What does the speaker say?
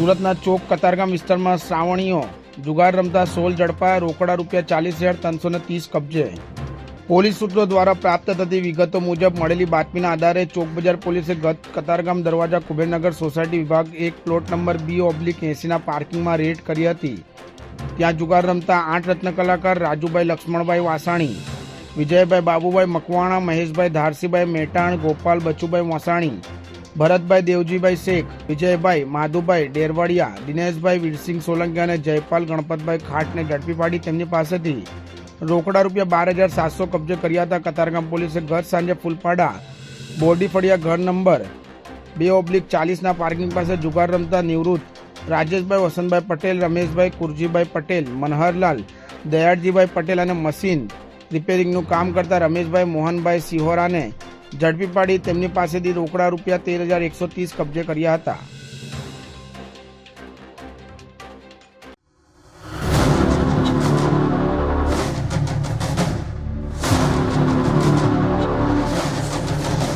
સુરતના ચોક કતારગામ વિસ્તારમાં શ્રાવણીઓ જુગાર રમતા સોલ ઝડપાયા, રોકડા રૂપિયા ચાલીસ હજાર ત્રણસો ને ત્રીસ કબજે. પોલીસ સૂત્રો દ્વારા પ્રાપ્ત થતી વિગતો મુજબ મળેલી બાતમીના આધારે ચોક બજાર પોલીસે ગત કતારગામ દરવાજા કુબેરનગર સોસાયટી વિભાગ એક પ્લોટ નંબર બી ઓબ્લિક એસીના પાર્કિંગમાં રેડ કરી હતી. ત્યાં જુગાર રમતા આઠ રત્ન કલાકાર રાજુભાઈ લક્ષ્મણભાઈ વાસાણી, વિજયભાઈ બાબુભાઈ મકવાણા, મહેશભાઈ ધારસીભાઈ મેટાણ, ગોપાલ બચુભાઈ વાસાણી ભરતભાઈ દેવજીભાઈ શેખ, વિજયભાઈ માધુભાઈ ડેરવાડિયા, દિનેશભાઈ વીરસિંહ સોલંકી અને જયપાલ ગણપતભાઈ ખાટને ઝડપી પાડી તેમની પાસેથી રોકડા રૂપિયા બાર હજાર સાતસો કબજે કર્યા હતા. કતારગામ પોલીસે ગત સાંજે ફૂલપાડા બોરડી ફળિયા ઘર નંબર બે ઓબ્લિક ચાલીસના પાર્કિંગ પાસે જુગાર રમતા નિવૃત્ત રાજેશભાઈ, વસંતભાઈ પટેલ, રમેશભાઈ, કુરજીભાઈ પટેલ, મનહરલાલ, દયાળજીભાઈ પટેલ અને મશીન રિપેરિંગનું કામ કરતા રમેશભાઈ, મોહનભાઈ સિહોરાને ઝડપી પાડી તેમની પાસેથી રોકડા રૂપિયા તેર હજાર એકસો ત્રીસ કબજે કર્યા હતા.